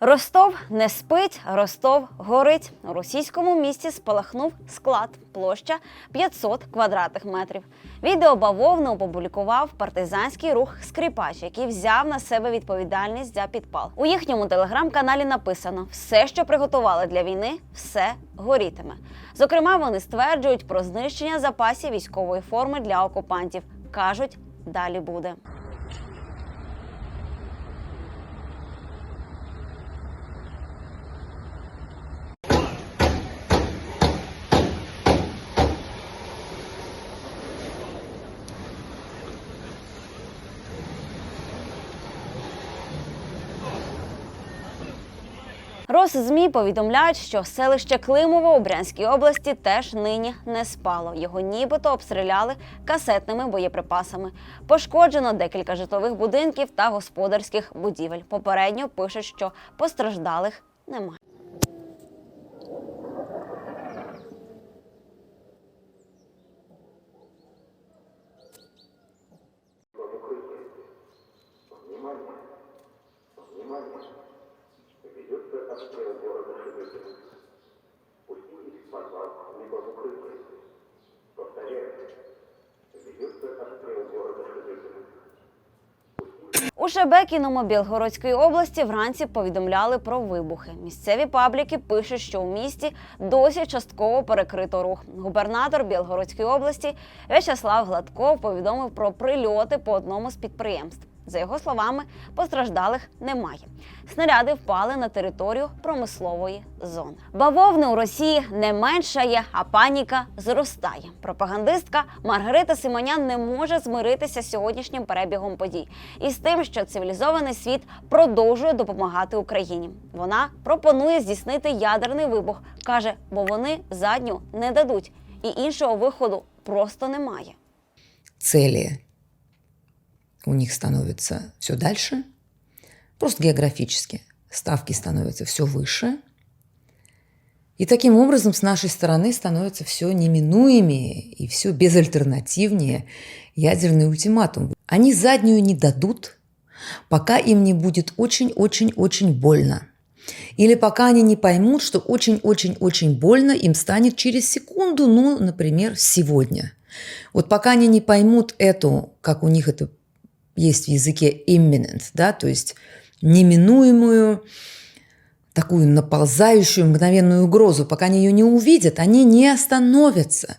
Ростов не спить, Ростов горить. У російському місті спалахнув склад, площа 500 квадратних метрів. Відео бавовни опублікував партизанський рух Скрипач, який взяв на себе відповідальність за підпал. У їхньому телеграм-каналі написано: все, що приготували для війни, все горітиме. Зокрема, вони стверджують про знищення запасів військової форми для окупантів. кажуть, далі буде. Роззмі повідомляють, що селище Климово у Брянській області теж нині не спало. Його нібито обстріляли касетними боєприпасами. Пошкоджено декілька житлових будинків та господарських будівель. Попередньо пишуть, що постраждалих немає. Ведется обстрел города Шебекина. Пуститесь в подвал, либо в укрытие. Повторяю, ведется обстрел города Шебекина. У Шебекіному Білгородської області вранці повідомляли про вибухи. Місцеві пабліки пишуть, що у місті досі частково перекрито рух. Губернатор Білгородської області В'ячеслав Гладков повідомив про прильоти по одному з підприємств. За його словами, постраждалих немає. Снаряди впали на територію промислової зони. Бавовни у Росії не меншає, а паніка зростає. Пропагандистка Маргарита Симонян не може змиритися з сьогоднішнім перебігом подій і з тим, що цивілізований світ продовжує допомагати Україні. Вона пропонує здійснити ядерний вибух, каже, бо вони задню не дадуть, і іншого виходу просто немає. цели у них становятся все дальше, просто географически ставки становятся все выше. И таким образом с нашей стороны становится все неминуемее и все безальтернативнее ядерный ультиматум. Они заднюю не дадут, пока им не будет очень-очень-очень больно. Или пока они не поймут, что очень-очень-очень больно им станет через секунду, ну, например, сегодня. Вот пока они не поймут эту, как у них это есть в языке imminent, да, то есть неминуемую, такую наползающую мгновенную угрозу, пока они ее не увидят, они не остановятся.